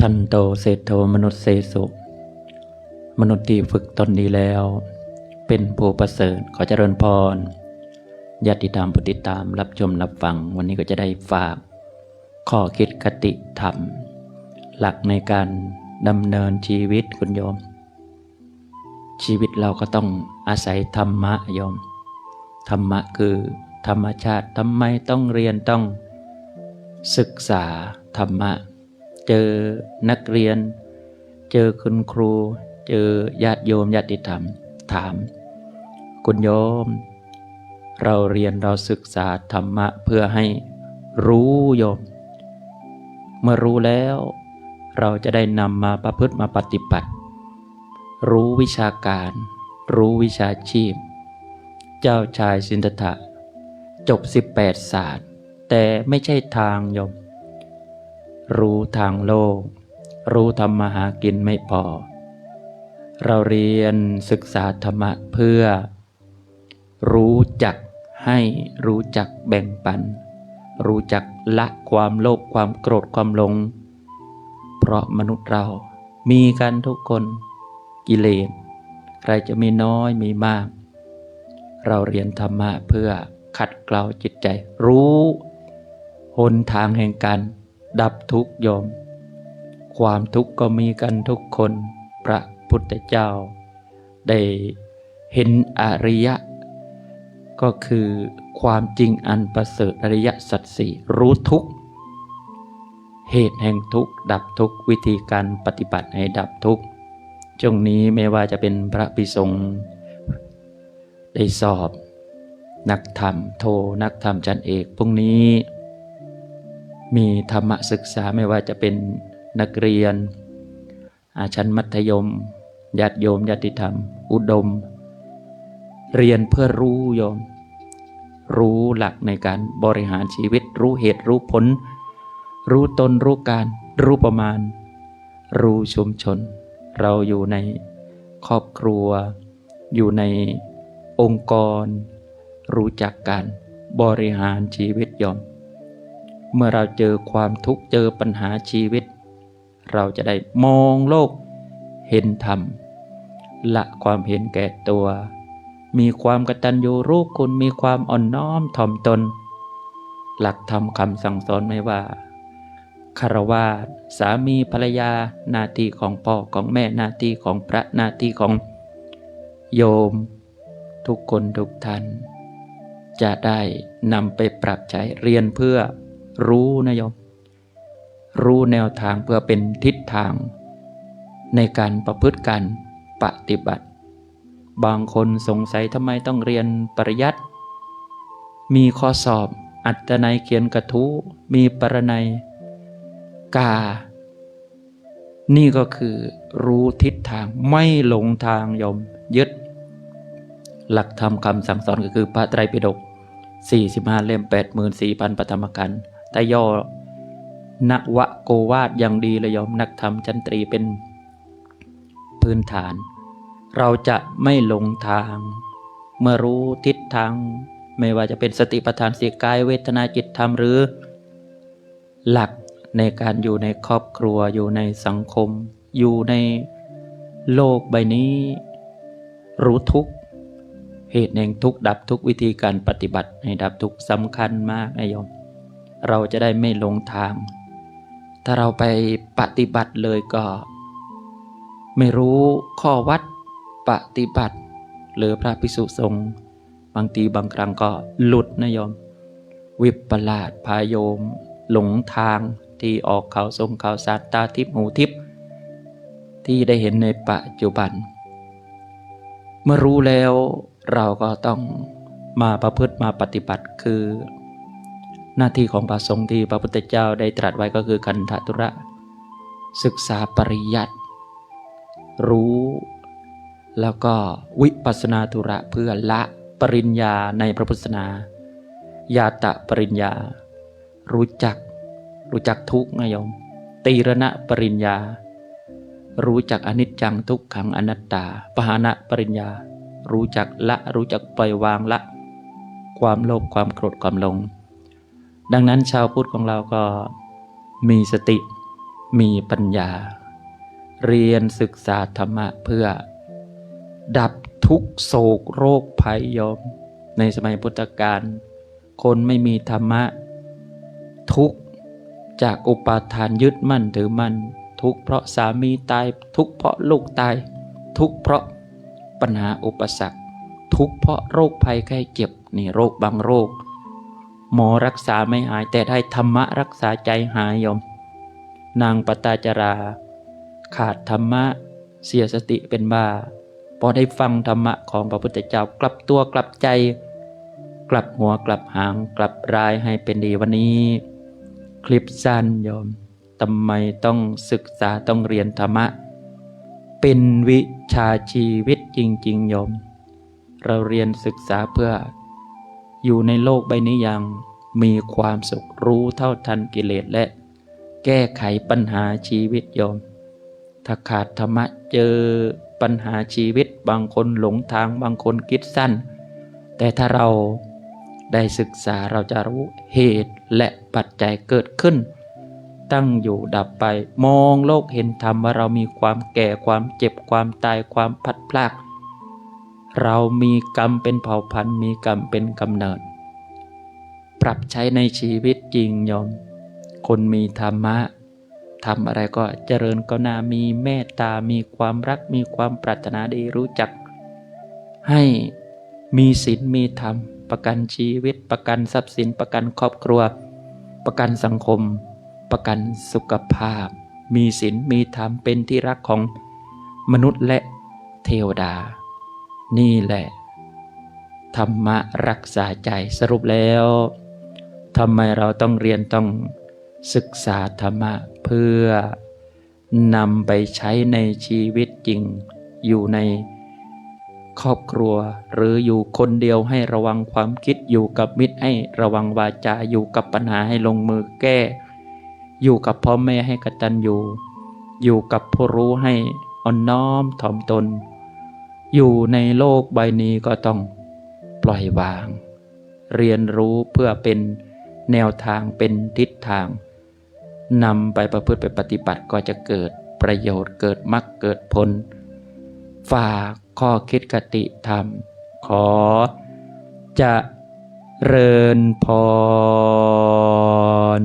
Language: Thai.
ทันโตเศรษโธมนุษย์เสสุมนุษย์ที่ฝึกตนดีแล้ว เป็นผู้ประเสริฐขอเจริญพรญาติธรรมผู้ติดตามรับชมรับฟัง วันนี้ก็จะได้ฝาก ข้อคิดคติธรรม หลักในการดำเนินชีวิตคุณโยม ชีวิตเราก็ต้องอาศัยธรรมะโยม ธรรมะคือธรรมชาติทำไมต้องเรียนต้องศึกษาธรรมะ เจอนักเรียน เจอคุณครู เจอญาติโยมญาติธรรม ถาม คุณโยม เราเรียนเราศึกษาธรรมะเพื่อให้รู้โยม เมื่อรู้แล้ว เราจะได้นำมาประพฤติมาปฏิบัติ รู้วิชาการ รู้วิชาชีพ เจ้าชายสินธะจบ 18 ศาสตร์ แต่ไม่ใช่ทางโยม รู้ทางโลก รู้ทำมหากินไม่พอ เราเรียนศึกษาธรรมะเพื่อ รู้จักให้รู้จักแบ่งปัน รู้จักละความโลภความโกรธความหลง เพราะมนุษย์เรามีกันทุกคนกิเลสใครจะมีน้อยมีมาก เราเรียนธรรมะเพื่อขัดเกลาจิตใจ รู้หนทางแห่งการ ดับทุกโยม ความทุกข์ก็มีกันทุกคนพระพุทธเจ้า ได้เห็นอริยะ ก็คือความจริงอันประเสริฐอริยสัจสี่รู้ทุกเหตุแห่งทุกดับทุกวิธีการปฏิบัติให้ดับทุกข์ช่วงนี้ไม่ว่าจะเป็นพระภิสงได้สอบ นักธรรมโทนักธรรมจันเอกพรุ่งนี้ มีธรรมศึกษาไม่ว่าจะเป็นนักเรียน อาชั้นมัธยมญาติโยมญาติธรรม อุดม เรียนเพื่อรู้โยม รู้หลักในการบริหารชีวิต รู้เหตุรู้ผล รู้ตนรู้การ รู้ประมาณ รู้ชุมชน เราอยู่ในครอบครัว อยู่ในองค์กร รู้จักการบริหารชีวิตโยม เมื่อเราเจอความทุกข์เจอปัญหาชีวิต เราจะได้มองโลกเห็นธรรม ละความเห็นแก่ตัว มีความกตัญญูรู้คุณมีความอ่อนน้อมถ่อมตน หลักธรรมคำสั่งสอนไม่ว่าคารวาสสามีภรรยาหน้าที่ของพ่อของแม่หน้าที่ของพระหน้าที่ของโยม ทุกคนทุกท่านจะได้นำไปปรับใช้เรียนเพื่อ รู้นะโยม รู้แนวทางเพื่อเป็นทิศทาง ในการประพฤติการปฏิบัติ บางคนสงสัยทำไมต้องเรียนปริยัติ มีข้อสอบอัตนัยเขียนกระทู้มีปรนัย กา นี่ก็คือรู้ทิศทางไม่หลงทางยมยึด หลักธรรมคำสั่งสอนก็คือพระไตรปิฎก45 เล่ม 84,000ปฐมกันธ์ แต่ย่อนวโกวาดอย่างดีเลยโยมนักธรรมจันตรีเป็นพื้นฐาน เราจะไม่หลงทาง เมื่อรู้ทิศทาง ไม่ว่าจะเป็นสติปัฏฐานสีกายเวทนาจิตธรรมหรือ หลักในการอยู่ในครอบครัวอยู่ในสังคม อยู่ในโลกใบนี้ รู้ทุกเหตุแห่งทุกดับทุกวิธีการปฏิบัติให้ดับทุกสำคัญมากนะโยม เราจะได้ไม่หลงทาง ถ้าเราไปปฏิบัติเลยก็ ไม่รู้ข้อวัดปฏิบัติ หรือพระภิกษุสงฆ์บางทีบางครั้งก็หลุดนะโยม วิปลาสพาโยม หลงทางที่ออกเขาทรงเขาสัตตาทิพย์หูทิพย์ที่ได้เห็นในปัจจุบัน เมื่อรู้แล้วเราก็ต้องมาประพฤติมาปฏิบัติคือ หน้าที่ของพระสงฆ์ที่พระพุทธเจ้าได้ตรัสไว้ก็คือคันธทุระ ศึกษาปริยัติรู้ แล้วก็วิปัสนาธุระเพื่อละปริญญาในพระพุทธศาสนา ญาตะปริญญา รู้จัก รู้จักทุกข์นะโยมตีรณะปริญญา รู้จักอนิจจังทุกขังอนัตตา ปหานะปริญญา รู้จักละ รู้จักปล่อยวางละ ความโลภความโกรธความหลง ดังนั้นชาวพุทธของเราก็มีสติ มีปัญญา เรียนศึกษาธรรมะเพื่อ ดับทุกโศกโรคภัยยม ในสมัยพุทธกาลคนไม่มีธรรมะ ทุกจากอุปาทานยึดมั่นถือมั่นทุกเพราะสามีตายทุกเพราะลูกตาย ทุกเพราะปัญหาอุปสรรค ทุกเพราะโรคภัยไข้เจ็บนี่โรคบางโรค หมอรักษาไม่หายแต่ได้ธรรมะรักษาใจหายยม นางปตาจรา ขาดธรรมะเสียสติเป็นบ้าพอได้ฟังธรรมะของพระพุทธเจ้ากลับตัวกลับใจ กลับหัวกลับหางกลับรายให้เป็นดีวันนี้ คลิปสั้นยมทำไมต้องศึกษาต้องเรียนธรรมะ เป็นวิชาชีวิตจริงๆยม เราเรียนศึกษาเพื่อ อยู่ในโลกใบนี้ยังมีความสุขรู้เท่าทันกิเลสและ แก้ไขปัญหาชีวิตโยม ถ้าขาดธรรมะเจอปัญหาชีวิตบางคนหลงทางบางคนคิดสั้น แต่ถ้าเราได้ศึกษาเราจะรู้เหตุและปัจจัยเกิดขึ้น ตั้งอยู่ดับไปมองโลกเห็นธรรมว่าเรามีความแก่ความเจ็บความตายความพลัดพราก เรามีกรรมเป็นเผ่าพันธุ์มีกรรมเป็นกำเนิด ปรับใช้ในชีวิตจริงยม คนมีธรรมะทำอะไรก็เจริญก้าวหน้ามีเมตตา มีความรัก มีความปรารถนาดีรู้จัก ให้มีศีลมีธรรม ประกันชีวิต ประกันทรัพย์สิน ประกันครอบครัว ประกันสังคม ประกันสุขภาพ มีศีลมีธรรมเป็นที่รักของมนุษย์และเทวดา นี่แหละ ธรรมะรักษาใจสรุปแล้วทำไมเราต้องเรียนต้องศึกษาธรรมะเพื่อนำไปใช้ในชีวิตจริง อยู่ในครอบครัว หรืออยู่คนเดียวให้ระวังความคิดอยู่กับมิตรให้ระวังวาจาอยู่กับปัญหาให้ลงมือแก้ อยู่กับพ่อแม่ให้กตัญญูอยู่กับผู้รู้ให้อ่อนน้อมถ่อมตน อยู่ในโลกใบนี้ก็ต้องปล่อยวาง เรียนรู้เพื่อเป็นแนวทางเป็นทิศทางนำไปประพฤติไปปฏิบัติก็จะเกิดประโยชน์เกิดมรรคเกิดผล ฝากข้อคิดกติธรรม ขอจะเริญพร